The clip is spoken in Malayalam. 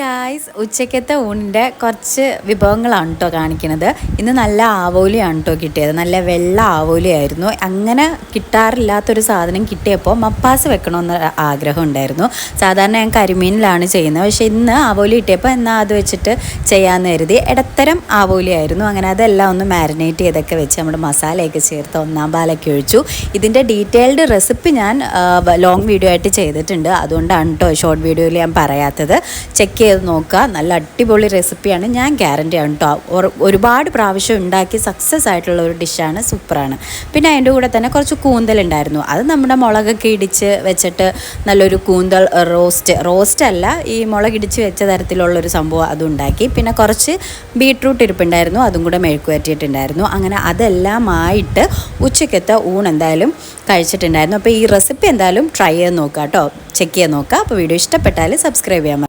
ഗായ്സ് ഉച്ചക്കത്തെ ഊണിന്റെ കുറച്ച് വിഭവങ്ങളാണ് കേട്ടോ കാണിക്കുന്നത്. ഇന്ന് നല്ല ആവോലിയാണ് കേട്ടോ കിട്ടിയത്. നല്ല വെള്ള ആവോലിയായിരുന്നു. അങ്ങനെ കിട്ടാറില്ലാത്തൊരു സാധനം കിട്ടിയപ്പോൾ മപ്പാസ് വെക്കണമെന്ന് ആഗ്രഹം ഉണ്ടായിരുന്നു. സാധാരണ ഞാൻ കരിമീനിലാണ് ചെയ്യുന്നത്. പക്ഷേ ഇന്ന് ആവോലി കിട്ടിയപ്പോൾ എന്നാൽ അത് വെച്ചിട്ട് ചെയ്യാമെന്ന് കരുതി. ഇടത്തരം ആവോലിയായിരുന്നു. അങ്ങനെ അതെല്ലാം ഒന്ന് മാരിനേറ്റ് ചെയ്തൊക്കെ വെച്ച് നമ്മുടെ മസാലയൊക്കെ ചേർത്ത് ഒന്നാം പാലൊക്കെ ഒഴിച്ചു. ഇതിന്റെ ഡീറ്റെയിൽഡ് റെസിപ്പി ഞാൻ ലോങ് വീഡിയോ ആയിട്ട് ചെയ്തിട്ടുണ്ട്. അതുകൊണ്ടാണ് കേട്ടോ ഷോർട്ട് വീഡിയോയിൽ ഞാൻ പറയാത്തത്. ചെക്ക് ചെയ്ത് നോക്കുക. നല്ല അടിപൊളി റെസിപ്പിയാണ്. ഞാൻ ഗ്യാരണ്ടി ആണ് കേട്ടോ ഒരുപാട് പ്രാവശ്യം ഉണ്ടാക്കി സക്സസ് ആയിട്ടുള്ള ഒരു ഡിഷാണ് സൂപ്പറാണ് പിന്നെ അതിന്റെ കൂടെ തന്നെ കുറച്ച് കൂന്തൽ ഉണ്ടായിരുന്നു. അത് നമ്മുടെ മുളകൊക്കെ ഇടിച്ച് വെച്ചിട്ട് നല്ലൊരു കൂന്തൽ റോസ്റ്റ് റോസ്റ്റ് അല്ല ഈ മുളകിടിച്ച് വെച്ച തരത്തിലുള്ളൊരു സംഭവം അതുണ്ടാക്കി പിന്നെ കുറച്ച് ബീട്രൂട്ട് ഇരിപ്പുണ്ടായിരുന്നു. അതും കൂടെ മെഴുക്ക് പറ്റിയിട്ടുണ്ടായിരുന്നു അങ്ങനെ അതെല്ലാമായിട്ട് ഉച്ചയ്ക്കത്തെ ഊണ് എന്തായാലും കഴിച്ചിട്ടുണ്ടായിരുന്നു. അപ്പോൾ ഈ റെസിപ്പി എന്തായാലും ട്രൈ ചെയ്ത് നോക്കുക കേട്ടോ ചെക്ക് ചെയ്ത് നോക്കുക. അപ്പോൾ വീഡിയോ ഇഷ്ടപ്പെട്ടാൽ സബ്സ്ക്രൈബ് ചെയ്യാൻ.